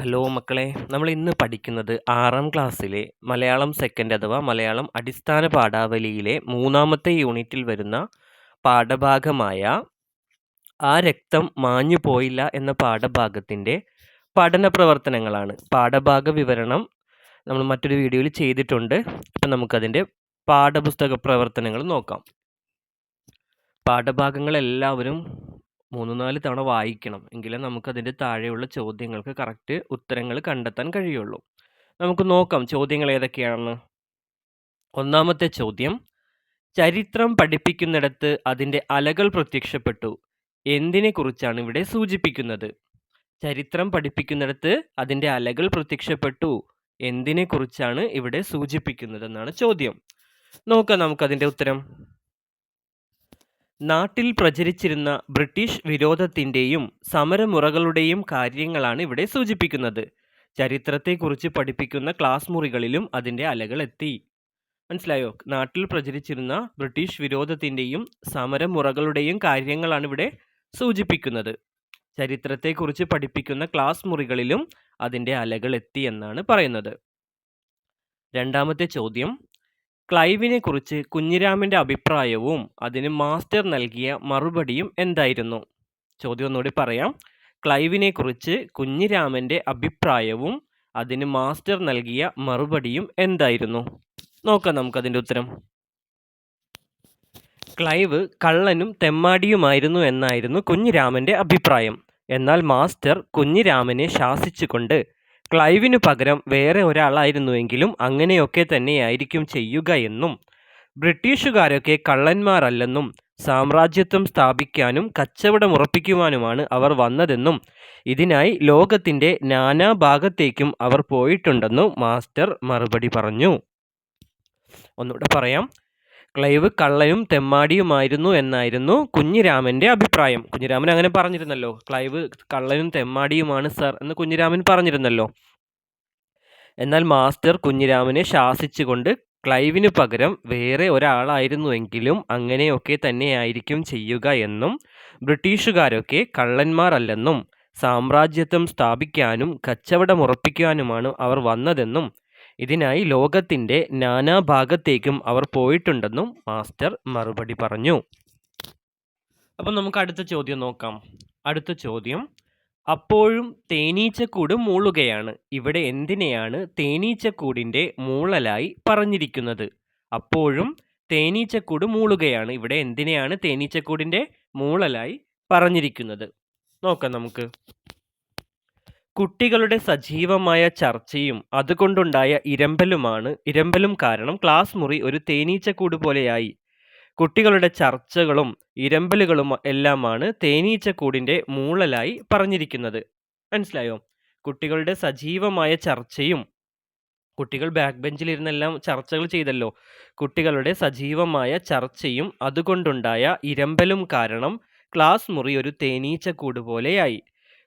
Hello മക്കളെ നമ്മൾ ഇന്ന് പഠിക്കുന്നത് ആറാം ക്ലാസ്സിലെ മലയാളം സെക്കൻഡ് അഥവാ മലയാളം അടിസ്ഥാന പാഠാവലിയിലെ മൂന്നാമത്തെ യൂണിറ്റിൽ വരുന്ന പാഠഭാഗമായ ആ രക്തം മാഞ്ഞു പോയില്ല എന്ന പാഠഭാഗത്തിന്റെ പഠന പ്രവർത്തനങ്ങളാണ്. പാഠഭാഗ വിവരണം നമ്മൾ മറ്റൊരു വീഡിയോയിൽ ചെയ്തിട്ടുണ്ട്. അപ്പം നമുക്കതിന്റെ പാഠപുസ്തക പ്രവർത്തനങ്ങൾ നോക്കാം. പാഠഭാഗങ്ങൾ എല്ലാവരും മൂന്ന് നാല് തവണ വായിക്കണം. എങ്കിലേ നമുക്ക് അതിന്റെ താഴെയുള്ള ചോദ്യങ്ങൾക്ക് കറക്റ്റ് ഉത്തരങ്ങൾ കണ്ടെത്താൻ കഴിയുള്ളൂ. നമുക്ക് നോക്കാം ചോദ്യങ്ങൾ ഏതൊക്കെയാണെന്ന്. ഒന്നാമത്തെ ചോദ്യം ചരിത്രം പഠിപ്പിക്കുന്നിടത്ത് അതിന്റെ അലകൾ പ്രത്യക്ഷപ്പെട്ടു. എന്തിനെ കുറിച്ചാണ് ഇവിടെ സൂചിപ്പിക്കുന്നത്? ചരിത്രം പഠിപ്പിക്കുന്നിടത്ത് അതിന്റെ അലകൾ പ്രത്യക്ഷപ്പെട്ടു. എന്തിനെക്കുറിച്ചാണ് ഇവിടെ സൂചിപ്പിക്കുന്നത് എന്നാണ് ചോദ്യം. നോക്കാം നമുക്കതിന്റെ ഉത്തരം. നാട്ടിൽ പ്രചരിച്ചിരുന്ന ബ്രിട്ടീഷ് വിരോധത്തിന്റെയും സമരമുറകളുടെയും കാര്യങ്ങളാണ് ഇവിടെ സൂചിപ്പിക്കുന്നത്. ചരിത്രത്തെക്കുറിച്ച് പഠിപ്പിക്കുന്ന ക്ലാസ് മുറികളിലും അതിന്റെ അലകൾ എത്തി. മനസ്സിലായോ? നാട്ടിൽ പ്രചരിച്ചിരുന്ന ബ്രിട്ടീഷ് വിരോധത്തിന്റെയും സമരമുറകളുടെയും കാര്യങ്ങളാണ് ഇവിടെ സൂചിപ്പിക്കുന്നത്. ചരിത്രത്തെക്കുറിച്ച് പഠിപ്പിക്കുന്ന ക്ലാസ് മുറികളിലും അതിന്റെ അലകൾ എത്തി എന്നാണ് പറയുന്നത്. രണ്ടാമത്തെ ചോദ്യം ക്ലൈവിനെ കുറിച്ച് കുഞ്ഞിരാമിന്റെ അഭിപ്രായവും അതിന് മാസ്റ്റർ നൽകിയ മറുപടിയും എന്തായിരുന്നു? ചോദ്യം ഒന്നുകൂടി പറയാം. ക്ലൈവിനെ കുറിച്ച് കുഞ്ഞിരാമന്റെ അഭിപ്രായവും അതിന് മാസ്റ്റർ നൽകിയ മറുപടിയും എന്തായിരുന്നു? നോക്കാം നമുക്കതിന്റെ ഉത്തരം. ക്ലൈവ് കള്ളനും തെമ്മാടിയുമായിരുന്നു എന്നായിരുന്നു കുഞ്ഞിരാമന്റെ അഭിപ്രായം. എന്നാൽ മാസ്റ്റർ കുഞ്ഞിരാമനെ ശാസിച്ചുകൊണ്ട് ക്ലൈവിനു പകരം വേറെ ഒരാളായിരുന്നുവെങ്കിലും അങ്ങനെയൊക്കെ തന്നെയായിരിക്കും ചെയ്യുക എന്നും ബ്രിട്ടീഷുകാരൊക്കെ കള്ളന്മാരല്ലെന്നും സാമ്രാജ്യത്വം സ്ഥാപിക്കാനും കച്ചവടം ഉറപ്പിക്കുവാനുമാണ് അവർ വന്നതെന്നും ഇതിനായി ലോകത്തിന്റെ നാനാഭാഗത്തേക്കും അവർ പോയിട്ടുണ്ടെന്നും മാസ്റ്റർ മറുപടി പറഞ്ഞു. ഒന്നുകൂടെ പറയാം. ക്ലൈവ് കള്ളയും തെമ്മാടിയുമായിരുന്നു എന്നായിരുന്നു കുഞ്ഞിരാമന്റെ അഭിപ്രായം. കുഞ്ഞിരാമൻ അങ്ങനെ പറഞ്ഞിരുന്നല്ലോ ക്ലൈവ് കള്ളനും തെമ്മാടിയുമാണ് സർ എന്ന് കുഞ്ഞിരാമൻ പറഞ്ഞിരുന്നല്ലോ. എന്നാൽ മാസ്റ്റർ കുഞ്ഞിരാമനെ ശാസിച്ചുകൊണ്ട് ക്ലൈവിന് പകരം വേറെ ഒരാളായിരുന്നുവെങ്കിലും അങ്ങനെയൊക്കെ തന്നെയായിരിക്കും ചെയ്യുക എന്നും ബ്രിട്ടീഷുകാരൊക്കെ കള്ളന്മാരല്ലെന്നും സാമ്രാജ്യത്വം സ്ഥാപിക്കാനും കച്ചവടമുറപ്പിക്കാനുമാണ് അവർ വന്നതെന്നും ഇതിനായി ലോകത്തിന്റെ നാനാഭാഗത്തേക്കും അവർ പോയിട്ടുണ്ടെന്നും മാസ്റ്റർ മറുപടി പറഞ്ഞു. അപ്പം നമുക്ക് അടുത്ത ചോദ്യം നോക്കാം. അടുത്ത ചോദ്യം അപ്പോഴും തേനീച്ചക്കൂട് മൂളുകയാണ്. ഇവിടെ എന്തിനെയാണ് തേനീച്ചക്കൂടിന്റെ മൂളലായി പറഞ്ഞിരിക്കുന്നത്? അപ്പോഴും തേനീച്ചക്കൂട് മൂളുകയാണ്. ഇവിടെ എന്തിനെയാണ് തേനീച്ചക്കൂടിന്റെ മൂളലായി പറഞ്ഞിരിക്കുന്നത്? നോക്കാം നമുക്ക്. കുട്ടികളുടെ സജീവമായ ചർച്ചയും അതുകൊണ്ടുണ്ടായ ഇരമ്പലുമാണ്. ഇരമ്പലും കാരണം ക്ലാസ് മുറി ഒരു തേനീച്ചക്കൂട് പോലെയായി. കുട്ടികളുടെ ചർച്ചകളും ഇരമ്പലുകളും എല്ലാമാണ് തേനീച്ചക്കൂടിന്റെ മൂളലായി പറഞ്ഞിരിക്കുന്നത്. മനസ്സിലായോ? കുട്ടികളുടെ സജീവമായ ചർച്ചയും കുട്ടികൾ ബാക്ക് ബെഞ്ചിലിരുന്നെല്ലാം ചർച്ചകൾ ചെയ്തല്ലോ. കുട്ടികളുടെ സജീവമായ ചർച്ചയും അതുകൊണ്ടുണ്ടായ ഇരമ്പലും കാരണം ക്ലാസ് മുറി ഒരു തേനീച്ചക്കൂട് പോലെയായി.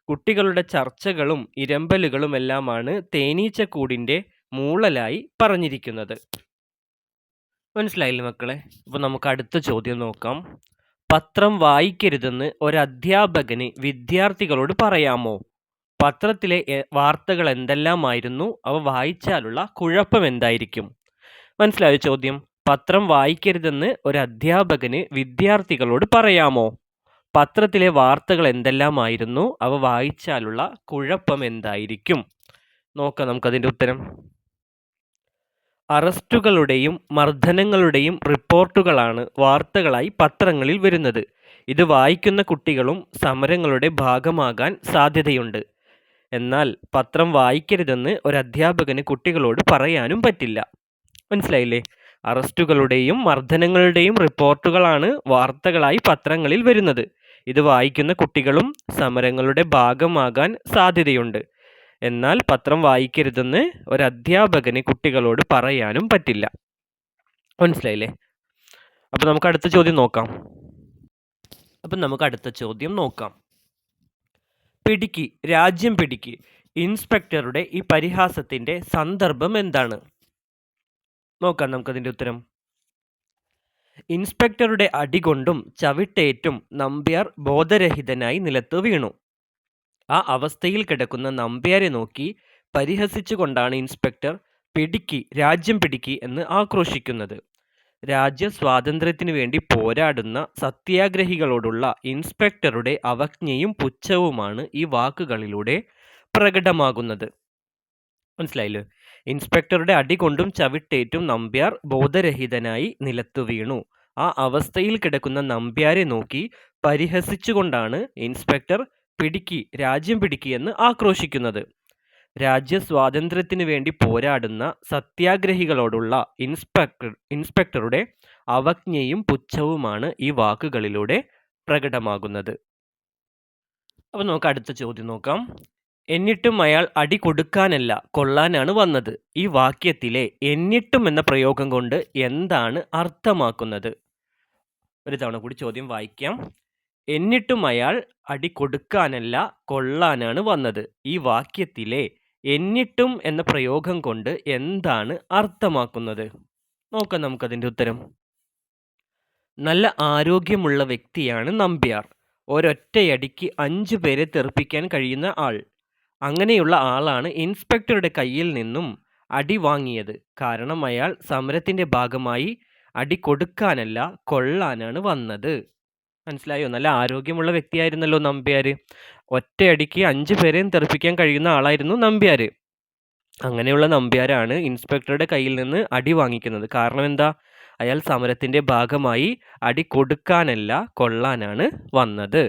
കുട്ടികളുടെ ചർച്ചകളും ഇരമ്പലുകളുമെല്ലാമാണ് തേനീച്ചക്കൂടിന്റെ മൂളലായി പറഞ്ഞിരിക്കുന്നത്. മനസ്സിലായില്ലേ മക്കളെ? അപ്പോൾ നമുക്ക് അടുത്ത ചോദ്യം നോക്കാം. പത്രം വായിക്കരുതെന്ന് ഒരധ്യാപകന് വിദ്യാർത്ഥികളോട് പറയാമോ? പത്രത്തിലെ വാർത്തകൾ എന്തെല്ലാമായിരുന്നു? അവ വായിച്ചാലുള്ള കുഴപ്പം എന്തായിരിക്കും? മനസ്സിലായോ ചോദ്യം? പത്രം വായിക്കരുതെന്ന് ഒരു അധ്യാപകന് വിദ്യാർത്ഥികളോട് പറയാമോ? പത്രത്തിലെ വാർത്തകൾ എന്തെല്ലാമായിരുന്നു അവ വായിച്ചാലുള്ള കുഴപ്പം എന്തായിരിക്കും നോക്കാം നമുക്കതിന്റെ ഉത്തരം. അറസ്റ്റുകളുടെയും മർദ്ദനങ്ങളുടെയും റിപ്പോർട്ടുകളാണ് വാർത്തകളായി പത്രങ്ങളിൽ വരുന്നത്. ഇത് വായിക്കുന്ന കുട്ടികളും സമരങ്ങളുടെ ഭാഗമാകാൻ സാധ്യതയുണ്ട്. എന്നാൽ പത്രം വായിക്കരുതെന്ന് ഒരു അധ്യാപകന് കുട്ടികളോട് പറയാനും പറ്റില്ല. മനസ്സിലായില്ലേ? അറസ്റ്റുകളുടെയും മർദ്ദനങ്ങളുടെയും റിപ്പോർട്ടുകളാണ് വാർത്തകളായി പത്രങ്ങളിൽ വരുന്നത്. ഇത് വായിക്കുന്ന കുട്ടികളും സമരങ്ങളുടെ ഭാഗമാകാൻ സാധ്യതയുണ്ട്. എന്നാൽ പത്രം വായിക്കരുതെന്ന് ഒരു അധ്യാപകന് കുട്ടികളോട് പറയാനും പറ്റില്ല. മനസ്സിലായില്ലേ? അപ്പം നമുക്ക് അടുത്ത ചോദ്യം നോക്കാം. അപ്പം നമുക്ക് അടുത്ത ചോദ്യം നോക്കാം. പിടിക്ക് രാജ്യം പിടിക്ക്. ഇൻസ്പെക്ടറുടെ ഈ പരിഹാസത്തിന്റെ സന്ദർഭം എന്താണ്? നോക്കാം നമുക്കതിന്റെ ഉത്തരം. ഇൻസ്പെക്ടറുടെ അടികൊണ്ടും ചവിട്ടേറ്റും നമ്പ്യാർ ബോധരഹിതനായി നിലത്ത് വീണു. ആ അവസ്ഥയിൽ കിടക്കുന്ന നമ്പ്യാരെ നോക്കി പരിഹസിച്ചുകൊണ്ടാണ് ഇൻസ്പെക്ടർ പിടിക്കി രാജ്യം പിടിക്കി എന്ന് ആക്രോശിക്കുന്നത്. രാജ്യ സ്വാതന്ത്ര്യത്തിനു വേണ്ടി പോരാടുന്ന സത്യാഗ്രഹികളോടുള്ള ഇൻസ്പെക്ടറുടെ അവജ്ഞയും പുച്ഛവുമാണ് ഈ വാക്കുകളിലൂടെ പ്രകടമാകുന്നത്. മനസ്സിലായില്ലേ? ഇൻസ്പെക്ടറുടെ അടി കൊണ്ടും ചവിട്ടേറ്റും നമ്പ്യാർ ബോധരഹിതനായി നിലത്തു വീണു. ആ അവസ്ഥയിൽ കിടക്കുന്ന നമ്പ്യാരെ നോക്കി പരിഹസിച്ചുകൊണ്ടാണ് ഇൻസ്പെക്ടർ പിടിക്കി രാജ്യം പിടിക്കി എന്ന് ആക്രോശിക്കുന്നത്. രാജ്യ സ്വാതന്ത്ര്യത്തിനു വേണ്ടി പോരാടുന്ന സത്യാഗ്രഹികളോടുള്ള ഇൻസ്പെക്ടർ ഇൻസ്പെക്ടറുടെ അവജ്ഞയും പുച്ഛവുമാണ് ഈ വാക്കുകളിലൂടെ പ്രകടമാകുന്നത്. അപ്പോൾ നമുക്ക് അടുത്ത ചോദ്യം നോക്കാം. എന്നിട്ടും അയാൾ അടി കൊടുക്കാനല്ല കൊള്ളാനാണ് വന്നത്. ഈ വാക്യത്തിലെ എന്നിട്ടും എന്ന പ്രയോഗം കൊണ്ട് എന്താണ് അർത്ഥമാക്കുന്നത്? ഒരു തവണ കൂടി ചോദ്യം വായിക്കാം. എന്നിട്ടും അയാൾ അടി കൊടുക്കാനല്ല കൊള്ളാനാണ് വന്നത്. ഈ വാക്യത്തിലെ എന്നിട്ടും എന്ന പ്രയോഗം കൊണ്ട് എന്താണ് അർത്ഥമാക്കുന്നത്? നോക്കാം നമുക്കതിന്റെ ഉത്തരം. നല്ല ആരോഗ്യമുള്ള വ്യക്തിയാണ് നമ്പ്യാർ. ഒരൊറ്റയടിക്ക് അഞ്ചു പേരെ തെറിപ്പിക്കാൻ കഴിയുന്ന ആൾ. അങ്ങനെയുള്ള ആളാണ് ഇൻസ്പെക്ടറുടെ കയ്യിൽ നിന്നും അടി വാങ്ങിയത്. കാരണം അയാൾ സമരത്തിന്റെ ഭാഗമായി അടി കൊടുക്കാനല്ല കൊള്ളാനാണ് വന്നത്. മനസ്സിലായോ? നല്ല ആരോഗ്യമുള്ള വ്യക്തിയായിരുന്നല്ലോ നമ്പ്യാർ ഒറ്റയടിക്ക് അഞ്ച് പേരെയും തെറിപ്പിക്കാൻ കഴിയുന്ന ആളായിരുന്നു നമ്പ്യാർ അങ്ങനെയുള്ള നമ്പ്യാരാണ് ഇൻസ്പെക്ടറുടെ കയ്യിൽ നിന്ന് അടി വാങ്ങിക്കുന്നത്. കാരണം എന്താ? അയാൾ സമരത്തിന്റെ ഭാഗമായി അടി കൊടുക്കാനല്ല കൊള്ളാനാണ് വന്നത്.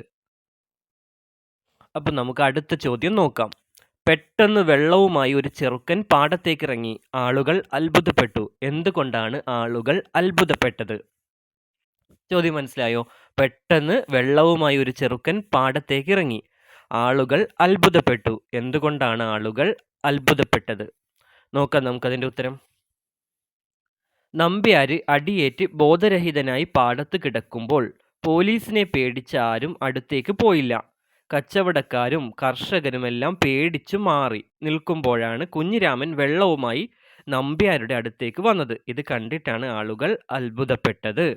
അപ്പം നമുക്ക് അടുത്ത ചോദ്യം നോക്കാം. പെട്ടെന്ന് വെള്ളവുമായി ഒരു ചെറുക്കൻ പാടത്തേക്കിറങ്ങി. ആളുകൾ അത്ഭുതപ്പെട്ടു. എന്തുകൊണ്ടാണ് ആളുകൾ അത്ഭുതപ്പെട്ടത്? ചോദ്യം മനസ്സിലായോ? പെട്ടെന്ന് വെള്ളവുമായി ഒരു ചെറുക്കൻ പാടത്തേക്ക് ഇറങ്ങി ആളുകൾ അത്ഭുതപ്പെട്ടു. എന്തുകൊണ്ടാണ് ആളുകൾ അത്ഭുതപ്പെട്ടത്? നോക്കാം നമുക്കതിന്റെ ഉത്തരം. നമ്പ്യാര് അടിയേറ്റ് ബോധരഹിതനായി പാടത്ത് കിടക്കുമ്പോൾ പോലീസിനെ പേടിച്ച ആരും അടുത്തേക്ക് പോയില്ല. കച്ചവടക്കാരും കർഷകരുമെല്ലാം പേടിച്ചു മാറി നിൽക്കുമ്പോഴാണ് കുഞ്ഞിരാമൻ വെള്ളവുമായി നമ്പ്യാരുടെ അടുത്തേക്ക് വന്നത്. ഇത് കണ്ടിട്ടാണ് ആളുകൾ അത്ഭുതപ്പെട്ടത്.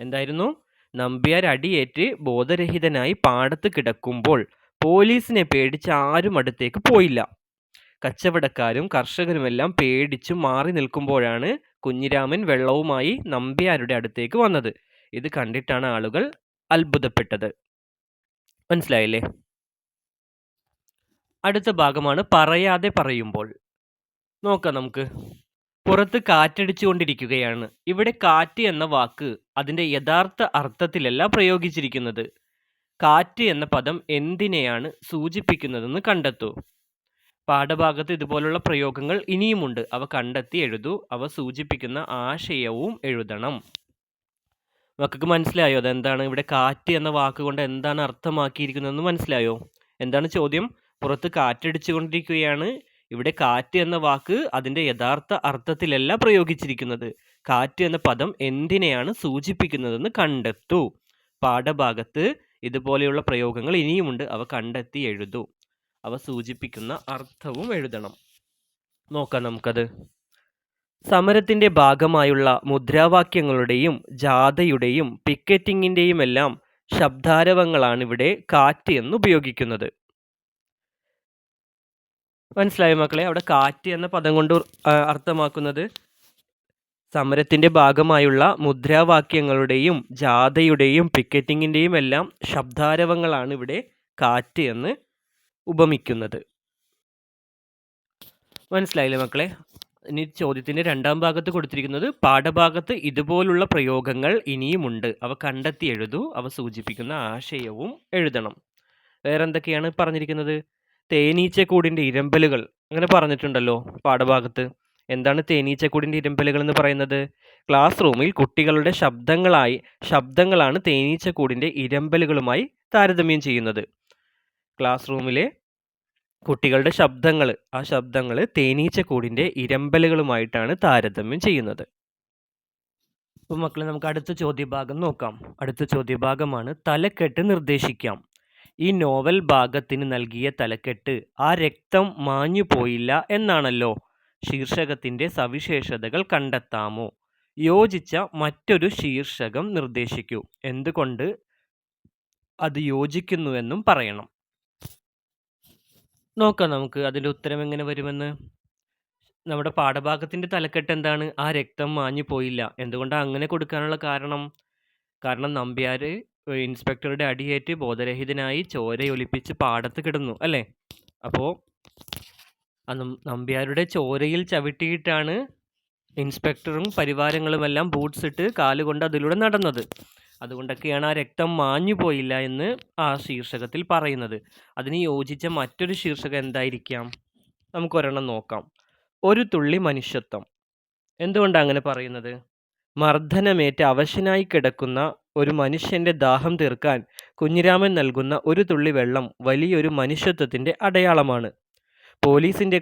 എന്തായിരുന്നു? നമ്പ്യാർ അടിയേറ്റ് ബോധരഹിതനായി പാടത്ത് കിടക്കുമ്പോൾ പോലീസിനെ പേടിച്ച് ആരും അടുത്തേക്ക് പോയില്ല. കച്ചവടക്കാരും കർഷകരുമെല്ലാം പേടിച്ചു മാറി നിൽക്കുമ്പോഴാണ് കുഞ്ഞിരാമൻ വെള്ളവുമായി നമ്പ്യാരുടെ അടുത്തേക്ക് വന്നത്. ഇത് കണ്ടിട്ടാണ് ആളുകൾ അത്ഭുതപ്പെട്ടത്. മനസ്സിലായില്ലേ? അടുത്ത ഭാഗമാണ് പറയാതെ പറയുമ്പോൾ. നോക്കാം നമുക്ക്. പുറത്ത് കാറ്റടിച്ചുകൊണ്ടിരിക്കുകയാണ്. ഇവിടെ കാറ്റ് എന്ന വാക്ക് അതിന്റെ യഥാർത്ഥ അർത്ഥത്തിലല്ല പ്രയോഗിച്ചിരിക്കുന്നത്. കാറ്റ് എന്ന പദം എന്തിനെയാണ് സൂചിപ്പിക്കുന്നതെന്ന് കണ്ടെത്തൂ. പാഠഭാഗത്ത് ഇതുപോലുള്ള പ്രയോഗങ്ങൾ ഇനിയുമുണ്ട്. അവ കണ്ടെത്തി എഴുതൂ. അവ സൂചിപ്പിക്കുന്ന ആശയവും എഴുതണം. മക്കൾക്ക് മനസ്സിലായോ? അതെന്താണ് ഇവിടെ കാറ്റ് എന്ന വാക്കുകൊണ്ട് എന്താണ് അർത്ഥമാക്കിയിരിക്കുന്നതെന്ന് മനസ്സിലായോ? എന്താണ് ചോദ്യം? പുറത്ത് കാറ്റടിച്ചുകൊണ്ടിരിക്കുകയാണ്. ഇവിടെ കാറ്റ് എന്ന വാക്ക് അതിന്റെ യഥാർത്ഥ അർത്ഥത്തിലല്ല പ്രയോഗിച്ചിരിക്കുന്നത്. കാറ്റ് എന്ന പദം എന്തിനെയാണ് സൂചിപ്പിക്കുന്നതെന്ന് കണ്ടെത്തൂ. പാഠഭാഗത്ത് ഇതുപോലെയുള്ള പ്രയോഗങ്ങൾ ഇനിയുമുണ്ട്. അവ കണ്ടെത്തി എഴുതൂ. അവ സൂചിപ്പിക്കുന്ന അർത്ഥവും എഴുതണം. നോക്കാം നമുക്കത്. സമരത്തിന്റെ ഭാഗമായുള്ള മുദ്രാവാക്യങ്ങളുടെയും ജാഥയുടെയും ശബ്ദാരവങ്ങളാണ് ഇവിടെ കാറ്റ് എന്ന് ഉപയോഗിക്കുന്നത്. മനസ്സിലായോ മക്കളെ? അവിടെ കാറ്റ് എന്ന പദം കൊണ്ട് അർത്ഥമാക്കുന്നത് സമരത്തിന്റെ ഭാഗമായുള്ള മുദ്രാവാക്യങ്ങളുടെയും ജാഥയുടെയും പിക്കറ്റിങ്ങിന്റെയും എല്ലാം ശബ്ദാരവങ്ങളാണ് ഇവിടെ കാറ്റ് എന്ന് ഉപമിക്കുന്നത്. മനസ്സിലായില്ലേ മക്കളെ? ഇനി ചോദ്യത്തിന്റെ രണ്ടാം ഭാഗത്ത് കൊടുത്തിരിക്കുന്നത് പാഠഭാഗത്ത് ഇതുപോലുള്ള പ്രയോഗങ്ങൾ ഇനിയുമുണ്ട്. അവ കണ്ടെത്തി എഴുതൂ അവ സൂചിപ്പിക്കുന്ന ആശയവും എഴുതണം. വേറെ എന്തൊക്കെയാണ് പറഞ്ഞിരിക്കുന്നത്? തേനീച്ചക്കൂടിന്റെ ഇരമ്പലുകൾ. അങ്ങനെ പറഞ്ഞിട്ടുണ്ടല്ലോ പാഠഭാഗത്ത്. എന്താണ് തേനീച്ചക്കൂടിന്റെ ഇരമ്പലുകൾ എന്ന് പറയുന്നത്? ക്ലാസ് റൂമിൽ കുട്ടികളുടെ ശബ്ദങ്ങളായി ശബ്ദങ്ങളാണ് തേനീച്ചക്കൂടിന്റെ ഇരമ്പലുകളുമായി താരതമ്യം ചെയ്യുന്നത്. ക്ലാസ് റൂമിലെ കുട്ടികളുടെ ശബ്ദങ്ങൾ ആ ശബ്ദങ്ങൾ തേനീച്ചക്കൂടിന്റെ ഇരമ്പലുകളുമായിട്ടാണ് താരതമ്യം ചെയ്യുന്നത്. അപ്പോൾ മക്കളെ നമുക്ക് അടുത്ത ചോദ്യഭാഗം നോക്കാം. അടുത്ത ചോദ്യഭാഗമാണ് തലക്കെട്ട് നിർദ്ദേശിക്കാം. ഈ നോവൽ ഭാഗത്തിന് നൽകിയ തലക്കെട്ട് ആ രക്തം മാഞ്ഞു പോയില്ല എന്നാണല്ലോ. ശീർഷകത്തിന്റെ സവിശേഷതകൾ കണ്ടെത്താമോ? യോജിച്ച മറ്റൊരു ശീർഷകം നിർദ്ദേശിക്കൂ. എന്തുകൊണ്ട് അത് യോജിക്കുന്നുവെന്നും പറയണം. നോക്കാം നമുക്ക് അതിന്റെ ഉത്തരം എങ്ങനെ വരുമെന്ന്. നമ്മുടെ പാഠഭാഗത്തിന്റെ തലക്കെട്ട് എന്താണ്? ആ രക്തം മാഞ്ഞു പോയില്ല. എന്തുകൊണ്ടാ അങ്ങനെ കൊടുക്കാനുള്ള കാരണം? കാരണം നമ്പ്യാര് ഇൻസ്പെക്ടറുടെ അടിയേറ്റ് ബോധരഹിതനായി ചോരയൊലിപ്പിച്ച് പാടത്ത് കിടന്നു. അല്ലേ? അപ്പോൾ നമ്പ്യാരുടെ ചോരയിൽ ചവിട്ടിയിട്ടാണ് ഇൻസ്പെക്ടറും പരിവാരങ്ങളുമെല്ലാം ബൂട്ട്സ് ഇട്ട് കാലുകൊണ്ട് അതിലൂടെ നടന്നത്. അതുകൊണ്ടൊക്കെയാണ് ആ രക്തം മാഞ്ഞു പോയില്ല എന്ന് ആ ശീർഷകത്തിൽ പറയുന്നത്. അതിന് യോജിച്ച മറ്റൊരു ശീർഷകം എന്തായിരിക്കാം? നമുക്കൊരെണ്ണം നോക്കാം. ഒരു തുള്ളി മനുഷ്യത്വം. എന്തുകൊണ്ടാണ് അങ്ങനെ പറയുന്നത്? മർദ്ദനമേറ്റ് അവശനായി കിടക്കുന്ന ഒരു മനുഷ്യന്റെ ദാഹം തീർക്കാൻ കുഞ്ഞിരാമൻ നൽകുന്ന ഒരു തുള്ളി വെള്ളം വലിയൊരു മനുഷ്യത്വത്തിന്റെ അടയാളമാണ്. പോലീസിന്റെ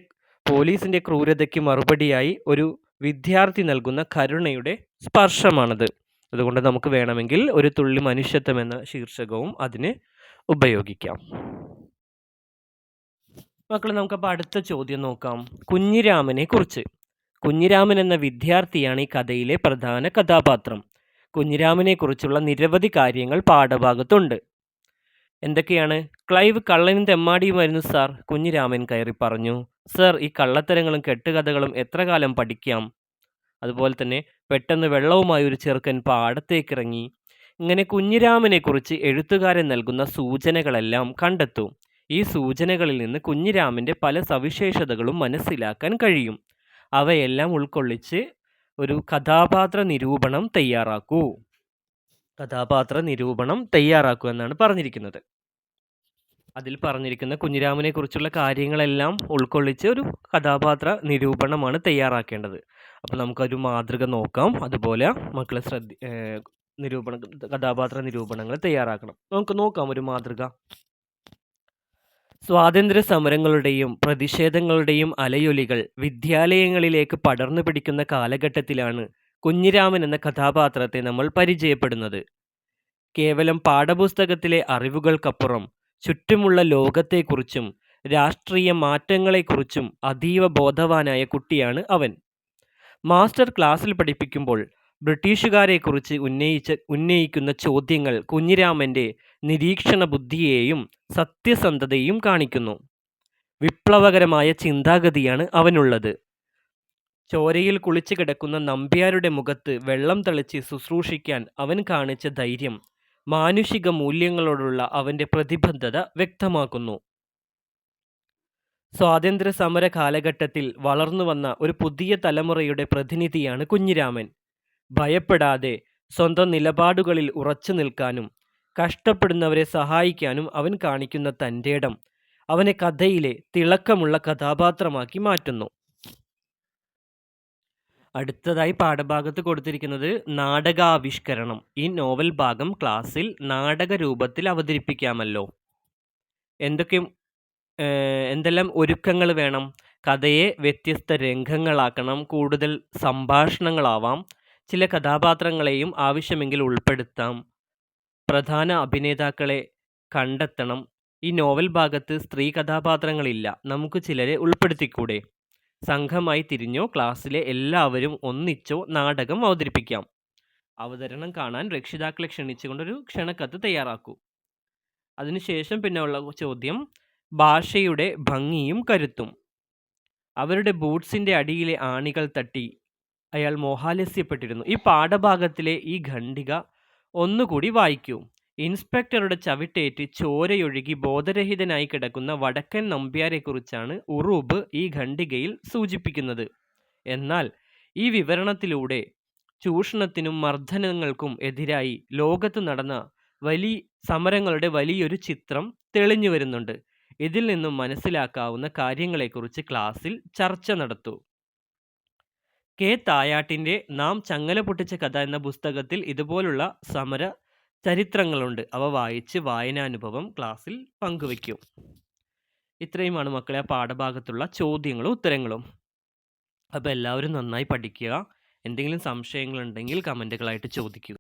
പോലീസിന്റെ ക്രൂരതയ്ക്ക് മറുപടിയായി ഒരു വിദ്യാർത്ഥി നൽകുന്ന കരുണയുടെ സ്പർശമാണത്. അതുകൊണ്ട് നമുക്ക് വേണമെങ്കിൽ ഒരു തുള്ളി മനുഷ്യത്വം എന്ന ശീർഷകവും അതിന് ഉപയോഗിക്കാം. മക്കളെ നമുക്കപ്പോൾ അടുത്ത ചോദ്യം നോക്കാം. കുഞ്ഞിരാമനെ കുറിച്ച്. കുഞ്ഞിരാമൻ എന്ന വിദ്യാർത്ഥിയാണ് ഈ കഥയിലെ പ്രധാന കഥാപാത്രം. കുഞ്ഞിരാമനെ കുറിച്ചുള്ള നിരവധി കാര്യങ്ങൾ പാഠഭാഗത്തുണ്ട്. എന്തൊക്കെയാണ്? ക്ലൈവ് കള്ളനും തെമ്മാടിയുമായിരുന്നു സാർ. കുഞ്ഞിരാമൻ കയറി പറഞ്ഞു. സർ ഈ കള്ളത്തരങ്ങളും കെട്ടുകഥകളും എത്ര കാലം പഠിക്കാം? അതുപോലെ തന്നെ പെട്ടെന്ന് വെള്ളവുമായി ഒരു ചെറുക്കൻ പാടത്തേക്കിറങ്ങി. ഇങ്ങനെ കുഞ്ഞിരാമനെക്കുറിച്ച് എഴുത്തുകാരൻ നൽകുന്ന സൂചനകളെല്ലാം കണ്ടെത്തും ഈ സൂചനകളിൽ നിന്ന് കുഞ്ഞിരാമന്റെ പല സവിശേഷതകളും മനസ്സിലാക്കാൻ കഴിയും. അവയെല്ലാം ഉൾക്കൊള്ളിച്ച് ഒരു കഥാപാത്ര നിരൂപണം തയ്യാറാക്കൂ. കഥാപാത്ര നിരൂപണം തയ്യാറാക്കൂ എന്നാണ് പറഞ്ഞിരിക്കുന്നത്. അതിൽ പറഞ്ഞിരിക്കുന്ന കുഞ്ഞിരാമനെക്കുറിച്ചുള്ള കാര്യങ്ങളെല്ലാം ഉൾക്കൊള്ളിച്ച് ഒരു കഥാപാത്ര നിരൂപണമാണ് തയ്യാറാക്കേണ്ടത്. അപ്പോൾ നമുക്കൊരു മാതൃക നോക്കാം. അതുപോലെ മക്കളെ ശ്രദ്ധ നിരൂപണ കഥാപാത്ര നിരൂപണങ്ങൾ തയ്യാറാക്കണം. നമുക്ക് നോക്കാം ഒരു മാതൃക. സ്വാതന്ത്ര്യ സമരങ്ങളുടെയും പ്രതിഷേധങ്ങളുടെയും അലയൊലികൾ വിദ്യാലയങ്ങളിലേക്ക് പടർന്നു പിടിക്കുന്ന കാലഘട്ടത്തിലാണ് കുഞ്ഞിരാമൻ എന്ന കഥാപാത്രത്തെ നമ്മൾ പരിചയപ്പെടുന്നത്. കേവലം പാഠപുസ്തകത്തിലെ അറിവുകൾക്കപ്പുറം ചുറ്റുമുള്ള ലോകത്തെക്കുറിച്ചും രാഷ്ട്രീയ മാറ്റങ്ങളെക്കുറിച്ചും അതീവ ബോധവാനായ കുട്ടിയാണ് അവൻ. മാസ്റ്റർ ക്ലാസ്സിൽ പഠിപ്പിക്കുമ്പോൾ ബ്രിട്ടീഷുകാരെക്കുറിച്ച് ഉന്നയിച്ച ഉന്നയിക്കുന്ന ചോദ്യങ്ങൾ കുഞ്ഞിരാമന്റെ നിരീക്ഷണ ബുദ്ധിയെയും സത്യസന്ധതയെയും കാണിക്കുന്നു. വിപ്ലവകരമായ ചിന്താഗതിയാണ് അവനുള്ളത്. ചോരയിൽ കുളിച്ചു കിടക്കുന്ന നമ്പ്യാരുടെ മുഖത്ത് വെള്ളം തളിച്ച് ശുശ്രൂഷിക്കാൻ അവൻ കാണിച്ച ധൈര്യം മാനുഷിക മൂല്യങ്ങളോടുള്ള അവന്റെ പ്രതിബദ്ധത വ്യക്തമാക്കുന്നു. സ്വാതന്ത്ര്യ സമര കാലഘട്ടത്തിൽ വളർന്നുവന്ന ഒരു പുതിയ തലമുറയുടെ പ്രതിനിധിയാണ് കുഞ്ഞിരാമൻ. ഭയപ്പെടാതെ സ്വന്തം നിലപാടുകളിൽ ഉറച്ചു നിൽക്കാനും കഷ്ടപ്പെടുന്നവരെ സഹായിക്കാനും അവൻ കാണിക്കുന്ന തന്റെ ഇടം അവനെ കഥയിലെ തിളക്കമുള്ള കഥാപാത്രമാക്കി മാറ്റുന്നു. അടുത്തതായി പാഠഭാഗത്ത് കൊടുത്തിരിക്കുന്നത് നാടകാവിഷ്കരണം. ഈ നോവൽ ഭാഗം ക്ലാസ്സിൽ നാടക രൂപത്തിൽ അവതരിപ്പിക്കാമല്ലോ. എന്തൊക്കെ എന്തെല്ലാം ഒരുക്കങ്ങൾ വേണം? കഥയെ വ്യത്യസ്ത രംഗങ്ങളാക്കണം. കൂടുതൽ സംഭാഷണങ്ങളാവാം. ചില കഥാപാത്രങ്ങളെയും ആവശ്യമെങ്കിൽ ഉൾപ്പെടുത്താം. പ്രധാന അഭിനേതാക്കളെ കണ്ടെത്തണം. ഈ നോവൽ ഭാഗത്ത് സ്ത്രീ കഥാപാത്രങ്ങളില്ല. നമുക്ക് ചിലരെ ഉൾപ്പെടുത്തിക്കൂടെ? സംഘമായി തിരിഞ്ഞോ ക്ലാസ്സിലെ എല്ലാവരും ഒന്നിച്ചോ നാടകം അവതരിപ്പിക്കാം. അവതരണം കാണാൻ രക്ഷിതാക്കളെ ക്ഷണിച്ചുകൊണ്ട് ഒരു ക്ഷണക്കത്ത് തയ്യാറാക്കൂ. അതിനുശേഷം പിന്നെ ഉള്ള ചോദ്യം ഭാഷയുടെ ഭംഗിയും കരുത്തും. അവരുടെ ബൂട്ട്സിന്റെ അടിയിലെ ആണികൾ തട്ടി അയാൾ മോഹാലസ്യപ്പെട്ടിരുന്നു. ഈ പാഠഭാഗത്തിലെ ഈ ഖണ്ഡിക ഒന്നുകൂടി വായിക്കൂ. ഇൻസ്പെക്ടറുടെ ചവിട്ടേറ്റ് ചോരയൊഴുകി ബോധരഹിതനായി കിടക്കുന്ന വടക്കൻ നമ്പ്യാരെക്കുറിച്ചാണ് ഉറൂബ് ഈ ഖണ്ഡികയിൽ സൂചിപ്പിക്കുന്നത്. എന്നാൽ ഈ വിവരണത്തിലൂടെ ചൂഷണത്തിനും മർദ്ദനങ്ങൾക്കും എതിരായി ലോകത്ത് നടന്ന വലിയ സമരങ്ങളുടെ വലിയൊരു ചിത്രം തെളിഞ്ഞുവരുന്നുണ്ട്. ഇതിൽ നിന്നും മനസ്സിലാക്കാവുന്ന കാര്യങ്ങളെക്കുറിച്ച് ക്ലാസ്സിൽ ചർച്ച നടത്തു കെ. തായാട്ടിന്റെ നാം ചങ്ങല പൊട്ടിച്ച കഥ എന്ന പുസ്തകത്തിൽ ഇതുപോലുള്ള സമര ചരിത്രങ്ങളുണ്ട്. അവ വായിച്ച് വായനാനുഭവം ക്ലാസ്സിൽ പങ്കുവയ്ക്കും ഇത്രയുമാണ് മക്കളെ ആ പാഠഭാഗത്തുള്ള ചോദ്യങ്ങളും ഉത്തരങ്ങളും. അപ്പോൾ എല്ലാവരും നന്നായി പഠിക്കുക. എന്തെങ്കിലും സംശയങ്ങളുണ്ടെങ്കിൽ കമന്റുകളായിട്ട് ചോദിക്കുക.